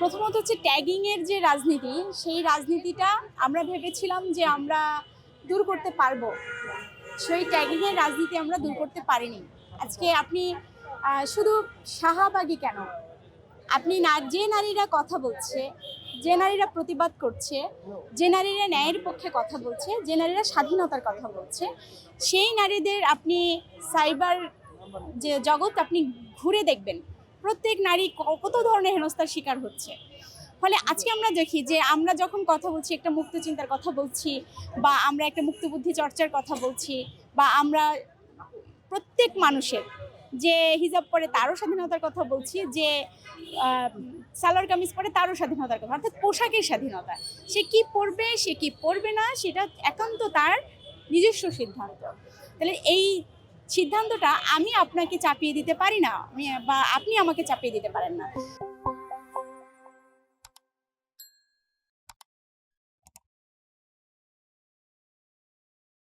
প্রথমত হচ্ছে ট্যাগিংয়ের যে রাজনীতি, সেই রাজনীতিটা আমরা ভেবেছিলাম যে আমরা দূর করতে পারব। সেই ট্যাগিংয়ের রাজনীতি আমরা দূর করতে পারিনি। আজকে আপনি শুধু শাহাবাগী কেন? আপনি না, যে নারীরা কথা বলছে, যে নারীরা প্রতিবাদ করছে, যে নারীরা ন্যায়ের পক্ষে কথা বলছে, যে নারীরা স্বাধীনতার কথা বলছে, সেই নারীদের আপনি সাইবার যে জগৎ আপনি ঘুরে দেখবেন। প্রত্যেক নারী কত ধরনের হেনস্থার শিকার হচ্ছে? ফলে আজকে আমরা দেখি যে আমরা যখন কথা বলছি, একটা মুক্ত চিন্তার কথা বলছি, বা আমরা একটা মুক্ত বুদ্ধি চর্চার কথা বলছি, বা আমরা প্রত্যেক মানুষের যে হিজাব পরে তারও স্বাধীনতার কথা বলছি, যে সালোয়ার কামিজ পরে তারও স্বাধীনতার কথা, অর্থাৎ পোশাকের স্বাধীনতা, সে কি পরবে, সে কি পরবে না, সেটা একান্ত তার নিজস্ব সিদ্ধান্ত। তাহলে এই সিদ্ধান্তটা আমি আপনাকে চাপিয়ে দিতে পারি না। বা আপনি আমাকে চাপিয়ে দিতে পারেন না।